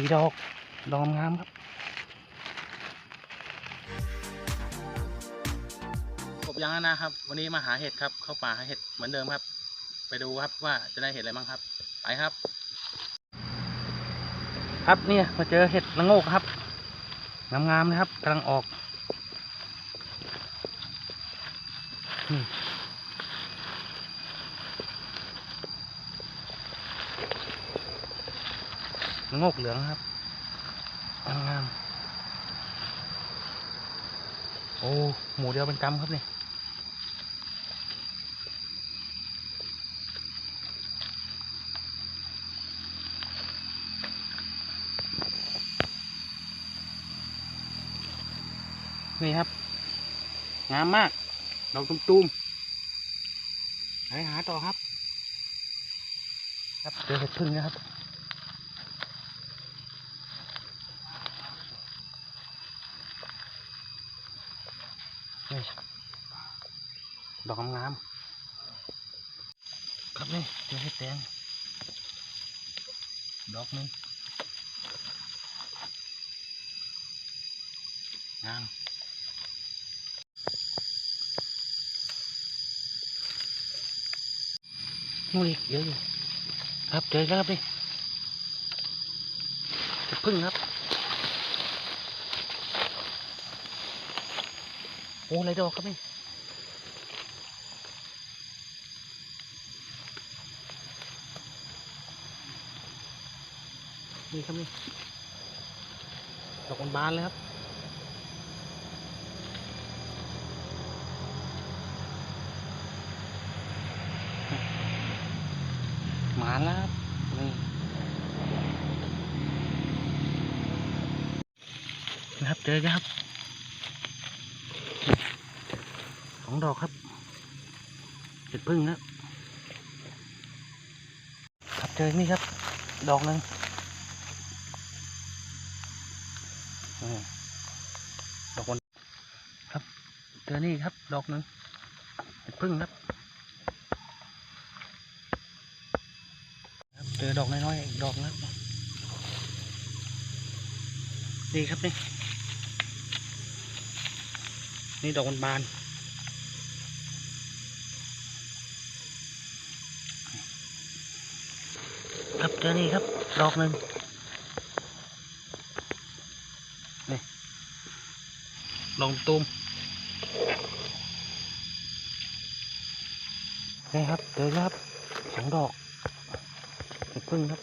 สีดอก ดอกงามครับกบยังนะครับ วันนี้มาหาเห็ดครับ เข้าป่าหาเห็ดเหมือนเดิมครับ ไปดูครับว่าจะได้เห็ดอะไรบ้างครับ ไปครับ ครับเนี่ยมาเจอเห็ดละโงกครับงามๆนะครับกำลังออกนี่ ละโงกเหลืองครับงามโอ้หมูเดียวเป็นกำครับนี่นี่ครับ งามมากดอกตุ้มๆไปหาต่อครับ ครับเจอเห็ดพึ่งนะครับ ดอกงามๆครับนี่เจอเห็ดแดงดอกนึงงามนู่นอีกเยอะอยู่ครับเจอแล้วครับนี่เห็ดพึ่งครับโอ้ไรดอกครับนี่ นี่ครับนี่ดอกบานเลยครับหมาแล้วครับนี่นะครับเจอครับสองดอกครับเห็ดพึ่งครับครับเจอนี่ครับ ดอกหนึ่งอืมดอกคนครับเจอนี่ครับ ดอกหนึ่งเห็ดพึ่งครับครับเจอดอกน้อยๆอีกดอกนะครับนี่ครับนี่นี่ดอกบานครับเจอนี่ครับ ดอกหนึ่งนี่ดอกตูม นี่ครับเจอแล้วครับสองดอกเห็ดพึ่งครับ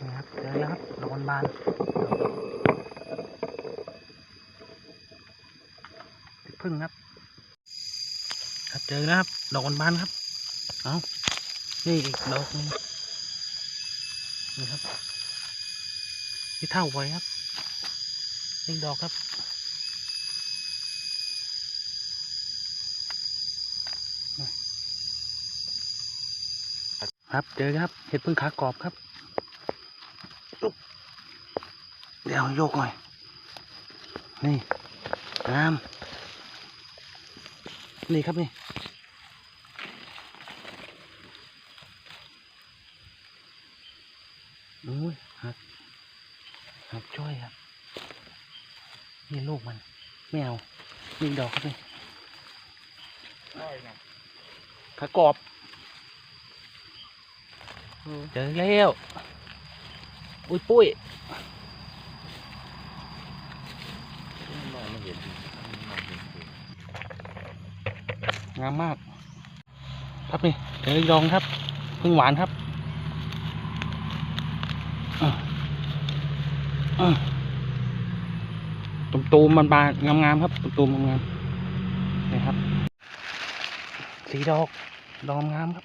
นี่ครับเจอแล้วครับดอกบานเห็ดพึ่งครับ ครับเจอแล้วครับดอกบานครับเอานี่อีกดอกนึงนี่ครับนี่เท่าไว้ครับนี่ดอกครับ ครับเจอครับเห็ดพึ่งขากรอบครับอุ๊บเดี๋ยวโยกหน่อย นี่งามนี่ครับนี่โอ้ยหักหักช่วยครับ นี่ลูกมัน ไม่เอานี่ดอกครับนี่ขากรอบ เจอแล้วอุ้ยปุ้ยงามมาก ครับนี่เจออีกดองครับพึ่งหวานครับตุ่มตูมมันบานงามๆครับตุ่มตูมงามๆนี่ครับ สีดอกดอกงามๆครับ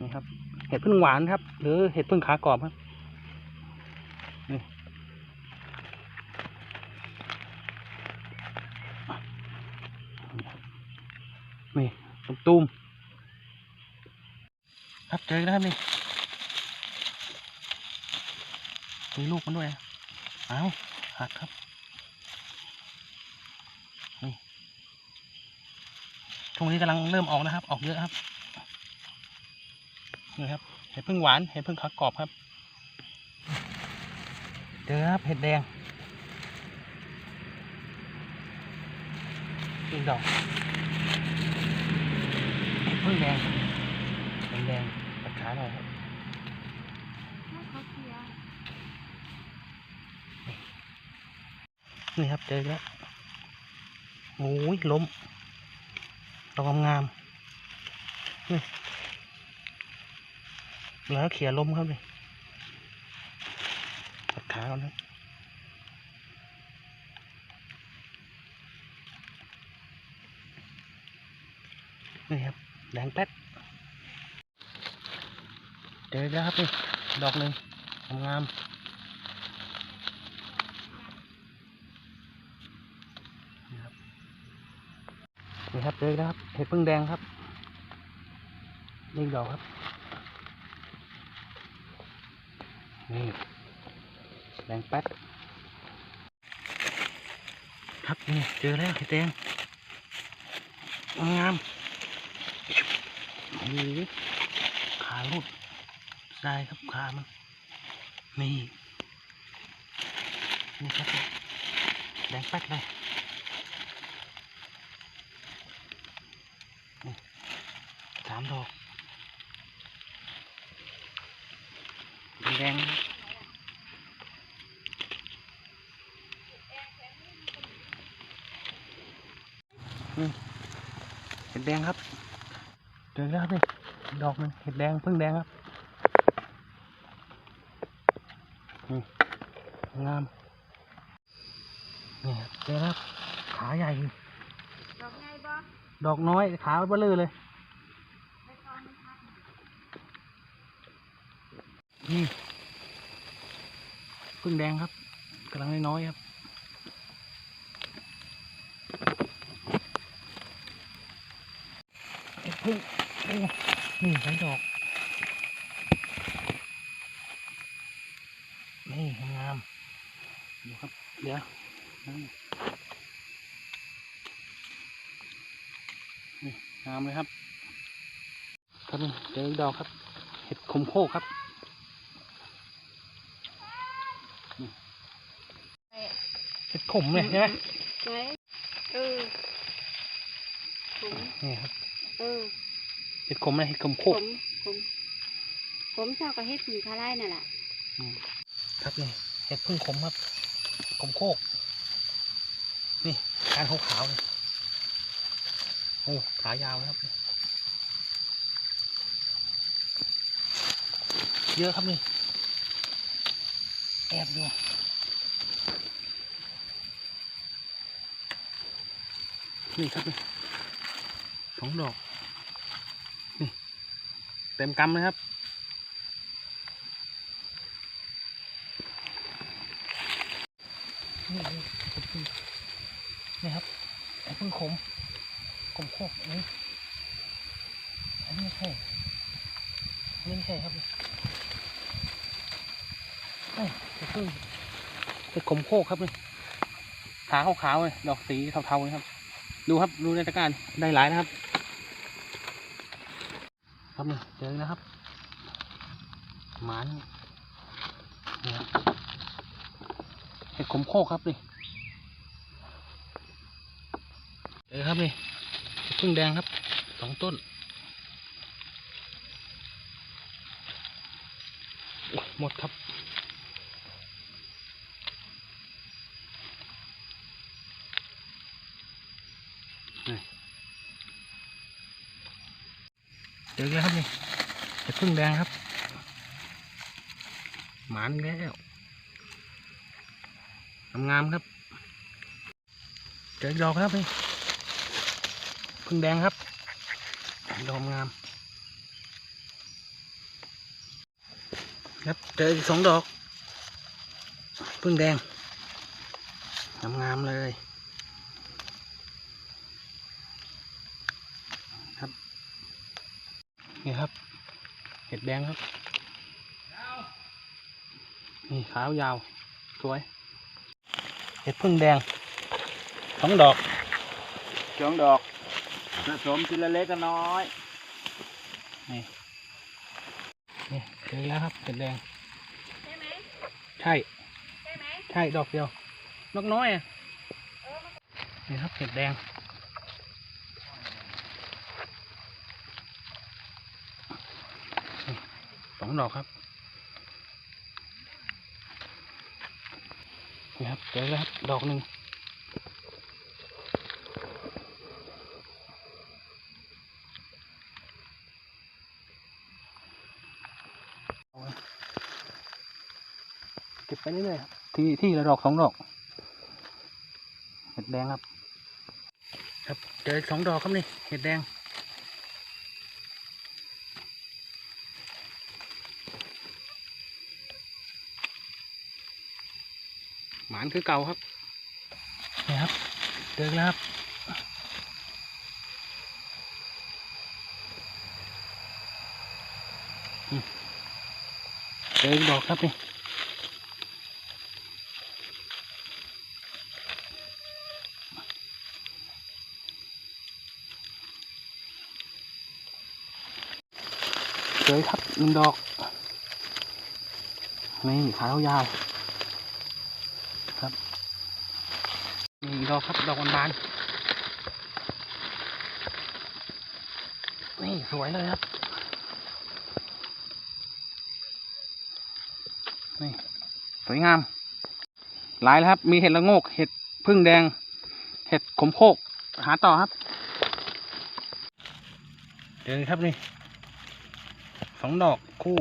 นี่ครับ เห็ดพึ่งหวานครับ หรือเห็ดพึ่งขากรอบครับนี่นี่ตุ่มตูมครับเจอแล้วครับนี่มีลูกมันด้วยอะเอาหักครับนี่ช่วงนี้กำลังเริ่มออกนะครับ ออกเยอะครับ นี่ครับเห็ดพึ่งหวานเห็ดพึ่งขากรอบครับเจอครับเห็ดแดงอีกดอกเห็ดพึ่งแดงแดงแดงตัดขาหน่อยครับเนี่ครับเจอแล้วโอ้ยล้มดอกงามนี่ แล้วเขี่ยลมครับนี่ตัดขาก่อนครับนี่ครับแดงแป๊ดเจอแล้วครับนี่ดอกหนึ่งงามนี่ครับนี่ครับเจอแล้วครับเห็ดพึ่งแดงครับนี่ดอกครับ นี่แดงแป๊ดครับนี่เจอแล้วเห็ดแดงงามโอ้โหขาลุดได้ครับขามัน นี่ นี่ครับแดงแป๊ดเลยสามดอก แดงๆนี่เห็ดแดงครับเจอแล้วครับนี่ดอกหนึงเห็ดแดงพึ่งแดงครับนี่งามนี่ครับเจอแล้วครับขาใหญ่ดอกไงบ่ดอกน้อยขาเบลอเลย ไปคอนทัก นี่พึ่งแดงครับกำลังน้อยๆครับเอ็ดพึ่งโอ้นี่ใช้ดอกนี่งามดูครับเดี๋ยวนี่งามเลยครับครับเจออีกดอกครับ เห็ดขมโคกครับ เห็ดข มเลยใช่ไหมไหนเออผมนี่ครับเออเห็ดขมเลยเห็ดขมโคผกมผมผมชอบกับเฮ็ดผึ่งคาไล่นั่นแหละอืมครับนี่เห็ดพึ่งขมครับขมโคก นี่การขาวขาวๆเลยโอ้ขายาวนะครับ เยอะครับนี่แอบดู นี่ครับสองดอก นี่ เต็มกำเลยครับ นี่นี่เห็ดพึ่งนี่ครับไอ้พึ่งขมขมโคกอันนี้อันนี้ไม่ใช่อันนี้ไม่ใช่ครับเอ้ยเห็ดพึ่งเห็ดขมโคกครับนี่ขาขาวๆเลยดอกสีเทาๆนะครับ ดูครับดูในตะการได้หลายนะครับ ครับเนี่ยเจอนะครับหมานนี่เห็ดขมโคกครับนี่เออครับนี่เห็ดพึ่งแดงครับสองต้นหมดครับ นี่ เจอแล้วครับนี่เห็ดพึ่งแดงครับ หมานแล้วงามๆครับเจอดอกครับนี่พึ่งแดงครับ ดอกงาม ครับเจออีกสองดอก พึ่งแดงงามๆเลย ครับ นี่ครับ เห็ดแดงครับ นี่ขาวยาว สวย เห็ดพึ่งแดงสองดอกสองดอกสะสมทีละเล็กกันน้อย นี่ นี่เจอแล้วครับ เห็ดแดง ใช่ไหมใช่ ใช่ไหมใช่ ดอกเดียว นกน้อยอะนี่ครับ เห็ดแดง องดอกครับนี่ครับเจอแล้วครับดอกหนึ่งเก็บไปเรื่อยๆครับที่ที่ละดอกสองดอกเห็ดแดงครับ ครับเจอสองดอกครับนี่เห็ดแดง หมานคือเก่าครับนี่ครับเจอแล้วครับเจออีกดอกครับนี่เจอครับหนึ่งดอก นี่ขายาวๆครับนี่อีก ดอกครับดอกบานๆนี่สวยเลยครับ นี่สวยงาม หลายแล้วครับ มีเห็ดละโงก เห็ดพึ่งแดง เห็ดขมโคก หาต่อครับเจอครับนี่สองดอกคู่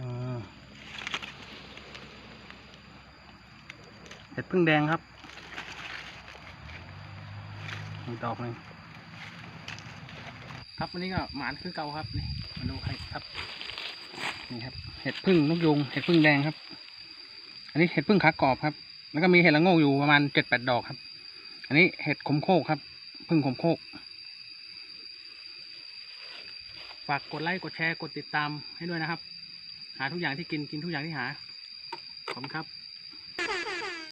อืม เห็ดพึ่งแดงครับอีกดอกหนึ่งครับวันนี้ก็หมานคือเก่าครับนี่มาดูให้ครับนี่ครับ เห็ดพึ่งนกยูงเห็ดพึ่งแดงครับ อันนี้เห็ดพึ่งขากรอบครับ แล้วก็มีเห็ดละโงกอยู่ประมาณเจ็ดแปดดอกครับ อันนี้เห็ดขมโคกครับ พึ่งขมโคกฝากกดไลค์กดแชร์กดติดตามให้ด้วยนะครับ หาทุกอย่างที่กินกินทุกอย่างที่หาขอบคุณครับ